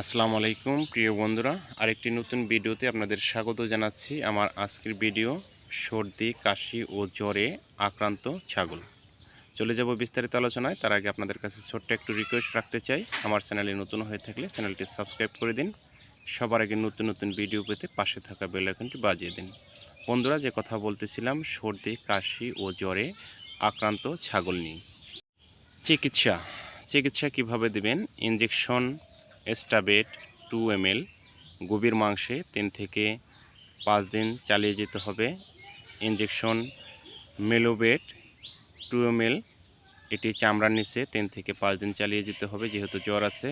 আসসালামু আলাইকুম, প্রিয় বন্ধুরা। আরেকটি নতুন ভিডিওতে আপনাদের স্বাগত জানাচ্ছি। আমার আজকের ভিডিও, সর্দি, কাশি ও জ্বরে আক্রান্ত ছাগল। চলে যাব বিস্তারিত আলোচনায়। তার আগে আপনাদের কাছে ছোট্ট একটু রিকোয়েস্ট রাখতে চাই। আমার চ্যানেলে নতুন হয়ে থাকলে চ্যানেলটি সাবস্ক্রাইব করে দিন। সবার আগে নতুন নতুন ভিডিও পেতে পাশে থাকা বেল আইকনটি বাজিয়ে দিন। বন্ধুরা, যে কথা বলতেছিলাম, সর্দি, কাশি ও জ্বরে আক্রান্ত ছাগল নিয়ে। চিকিৎসা। চিকিৎসা কীভাবে দিবেন? ইনজেকশন এস্টাবেট টু এম এল গভীর মাংসে তিন থেকে পাঁচ দিন চালিয়ে যেতে হবে। ইনজেকশন মেলোবেট টু এম এল এটি চামড়ার নিচে তিন থেকে পাঁচ দিন চালিয়ে যেতে হবে, যেহেতু জ্বর আছে।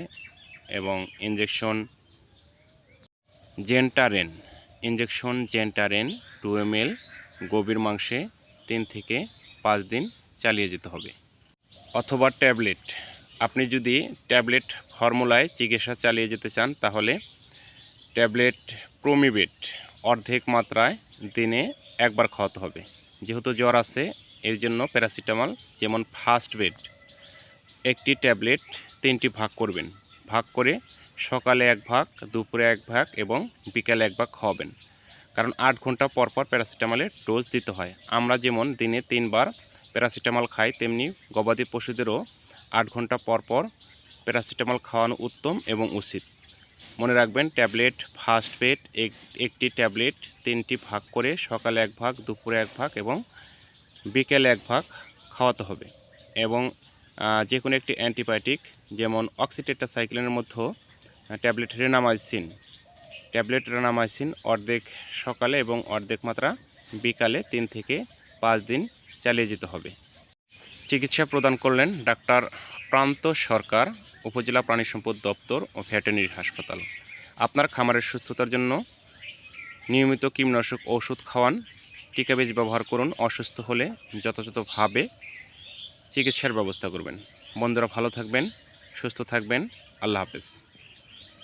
এবং ইনজেকশন জেন্টারেন ইনজেকশন জেন্টারেন টু এম এল গভীর মাংসে তিন থেকে পাঁচ দিন চালিয়ে যেতে হবে। অথবা ট্যাবলেট আপনি যদি ট্যাবলেট ফর্মুলায় চিকিৎসা চালিয়ে যেতে চান, তাহলে ট্যাবলেট প্রোমিবেট অর্ধেক মাত্রায় দিনে একবার খাওয়াতে হবে। যেহেতু জ্বর আছে, এর জন্য প্যারাসিটামল, যেমন ফার্স্ট বেড, একটি ট্যাবলেট তিনটি ভাগ করবেন। ভাগ করে সকালে এক ভাগ, দুপুরে এক ভাগ এবং বিকালে এক ভাগ খাওয়াবেন। কারণ আট ঘণ্টা পর পর প্যারাসিটামলের ডোজ দিতে হয়। আমরা যেমন দিনে তিনবার প্যারাসিটামল খাই, তেমনি গবাদি পশুদেরও আট ঘণ্টা পর পর প্যারাসিটামল খাওয়ানো উত্তম এবং উচিত। মনে রাখবেন, ট্যাবলেট ফার্স্ট বেড একটি ট্যাবলেট তিনটি ভাগ করে সকালে এক ভাগ, দুপুরে এক ভাগ এবং বিকেলে এক ভাগ খাওয়াতে হবে এবং যে কোনো একটি অ্যান্টিবায়োটিক যেমন অক্সিটেট্রাসাইক্লিনের মধ্যেও ট্যাবলেট রেনামাইসিন ট্যাবলেট রেনামাইসিন অর্ধেক সকালে এবং অর্ধেক মাত্রা বিকালে তিন থেকে পাঁচ দিন চালিয়ে যেতে হবে। চিকিৎসা প্রদান করলেন ডাক্তার প্রান্ত সরকার, উপজেলা প্রাণী সম্পদ দপ্তর ও ভেটেরিনারি হাসপাতাল। আপনার খামারের সুস্থতার জন্য নিয়মিত কীটনাশক ওষুধ খাওয়ান টিকাবেজ ব্যবহার করুন, অসুস্থ হলে যথাযথভাবে চিকিৎসার ব্যবস্থা করবেন। বন্ধুরা ভালো থাকবেন, সুস্থ থাকবেন, আল্লাহ হাফেজ।